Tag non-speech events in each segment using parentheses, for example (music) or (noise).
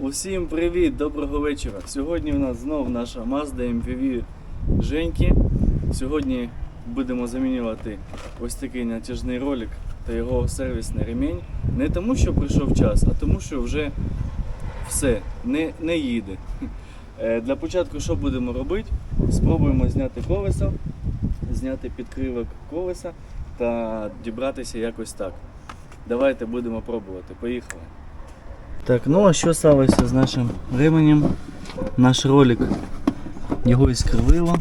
Усім привіт, доброго вечора. Сьогодні у нас знов наша Mazda MPV Женьки. Сьогодні будемо замінювати ось такий натяжний ролик та його сервісний ремінь. Не тому, що прийшов час, а тому, що вже все, не, не їде. Е, Для початку що будемо робити? Спробуємо зняти колесо, зняти підкривок колеса та дібратися якось так. Давайте будемо пробувати. Поїхали. Так, ну а що сталося з нашим ременем? Наш ролик його іскривило.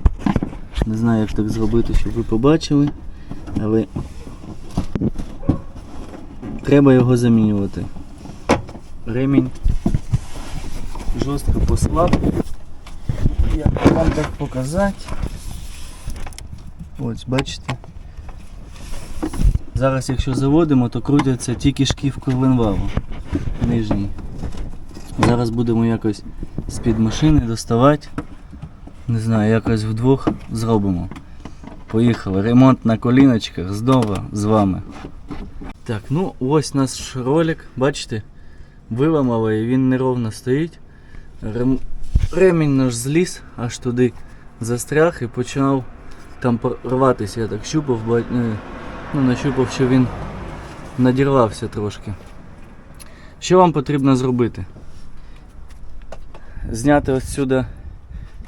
Не знаю, як так зробити, щоб ви побачили, але треба його замінювати. Ремінь жорстко послаб. Як вам так показати? Ось, бачите. Зараз, якщо заводимо, то крутяться тільки шківку ленвалу нижній. Зараз будемо якось з-під машини доставати. Не знаю, якось вдвох зробимо. Поїхали. Ремонт на коліночках знову з вами. Так, ну ось наш ролик, бачите, виламали і він неровно стоїть. Рем... Ремінь наш зліз аж туди застряг і почав там рватися. Я так щупав, ба- е, ну, нащупав, що він надірвався трошки. Що вам потрібно зробити? Зняти ось сюди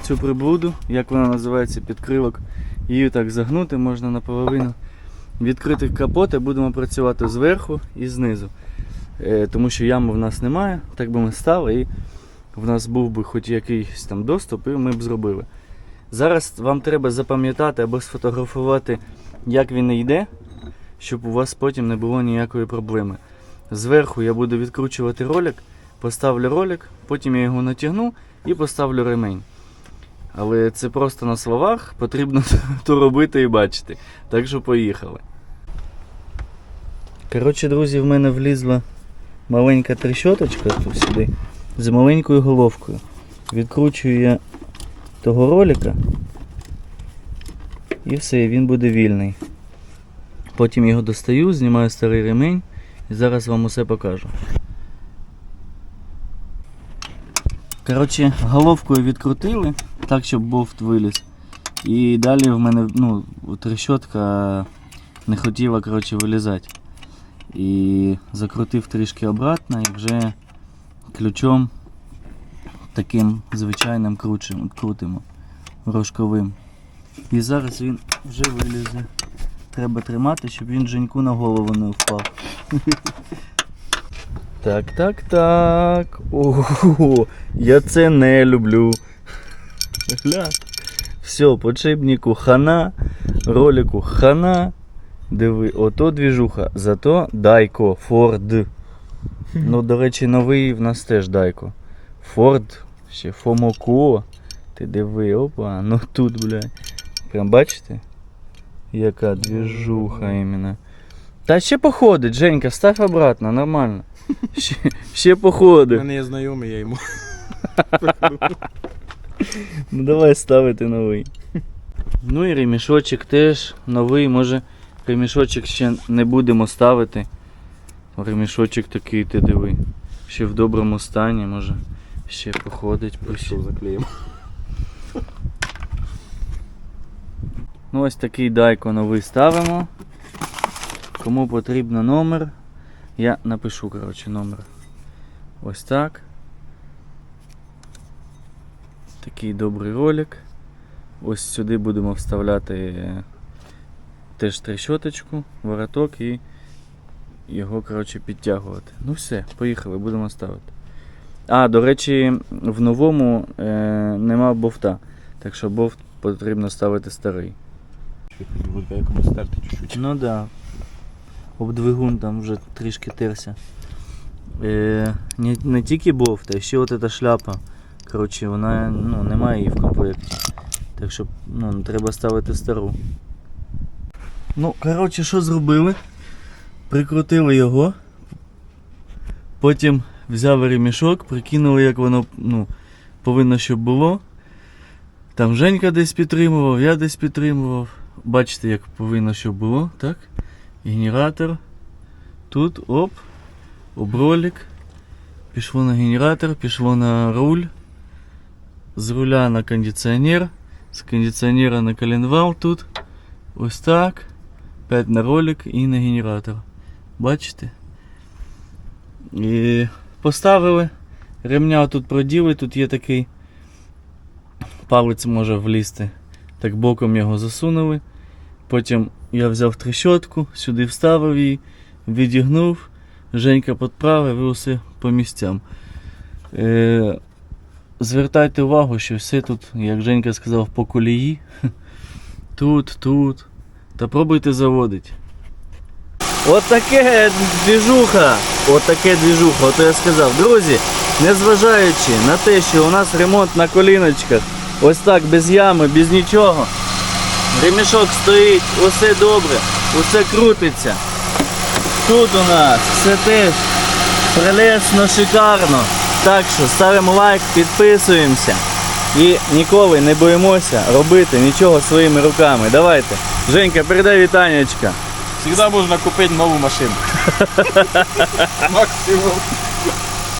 цю приблуду, як вона називається, підкривок. Її так загнути можна наполовину. Відкрити капот і будемо працювати зверху і знизу. Е, тому що ями в нас немає, так би ми стали і в нас був би хоч якийсь там доступ, і ми б зробили. Зараз вам треба запам'ятати або сфотографувати, як він йде, щоб у вас потім не було ніякої проблеми. Зверху я буду відкручувати ролик, поставлю ролик, потім я його натягну і поставлю ремень. Але це просто на словах, потрібно (laughs) то робити і бачити. Так що поїхали. Коротше, друзі, в мене влізла маленька трещоточка сюди з маленькою головкою. Відкручую я того ролика і все, він буде вільний. Потім його достаю, знімаю старий ремень. І зараз вам усе покажу. Коротше, головкою відкрутили, так, щоб бофт виліз. І далі в мене ну, трещотка не хотіла коротше, вилізати. І закрутив трішки обратно і вже ключом таким звичайним крутимо, рожковим. І зараз він вже вилізе. Треба тримати, щоб він Женьку на голову не впав. Так, так, так. Ого, я це не люблю. Гля. Все, подшипнику хана, ролику хана. Диви, ото двіжуха. Зато Дайко, Форд. Ну, до речі, новий в нас теж Дайко. Форд, ще Фомоко. Ти диви, опа, ну тут, бля. Прям бачите? Яка двіжуха іменно. Та ще походить, Женька, став обратно, нормально. (laughs) Ще, ще У мене є знайомий, я йому. (laughs) Ну давай ставити новий. Ну і ремішочок теж новий, може ремішочок ще не будемо ставити. Ремішочок такий, ти диви. Ще в доброму стані, може ще походить. Що заклеїмо. Ну ось такий дайко новий ставимо. Кому потрібно номер, я напишу, коротше, номер. Ось так. Такий добрий ролик. Ось сюди будемо вставляти е, теж трещоточку, вороток і його, коротше, підтягувати. Ну все, поїхали, будемо ставити. А, до речі, в новому е, нема бовта. Так що бовт потрібно ставити старий. Вулька якомусь стерти чуть-чуть. Ну так. Да. Об двигун там вже трішки терся. Е, не, не тільки бофт, а ще от эта шляпа. Коротше, вона ну, немає її в комплекті. Так що ну, треба ставити стару. Ну, коротше, що зробили? Прикрутили його. Потім взяли ремішок, прикинули, як воно ну, повинно щоб було. Там Женька десь підтримував, я десь підтримував. Бачите, як повинно щоб було, так? Генератор. Тут оп, обролик. Пішло на генератор, пішло на руль. З руля на кондиціонер. З кондиціонера на коленвал тут. Ось так. 5 на ролик і на генератор. Бачите? І поставили. Ремня тут проділи, тут є такий палець може влізти. Так боком його засунули. Потім я взяв трещотку, сюди вставив її, відігнув, Женька підправив і усе по місцям. Е, звертайте увагу, що все тут, як Женька сказав, по колії. (laughs) Тут, тут. Та пробуйте заводити. От таке двіжуха. От таке двіжуха, от я сказав. Друзі, незважаючи на те, що у нас ремонт на коліночках, ось так без ями, без нічого. Ремішок стоїть, усе добре, усе крутиться. Тут у нас все теж прелесно, шикарно. Так що ставимо лайк, підписуємося і ніколи не боїмося робити нічого своїми руками. Давайте. Женька, передай вітаннячка. Всегда можна купити нову машину. (laughs) Максимум.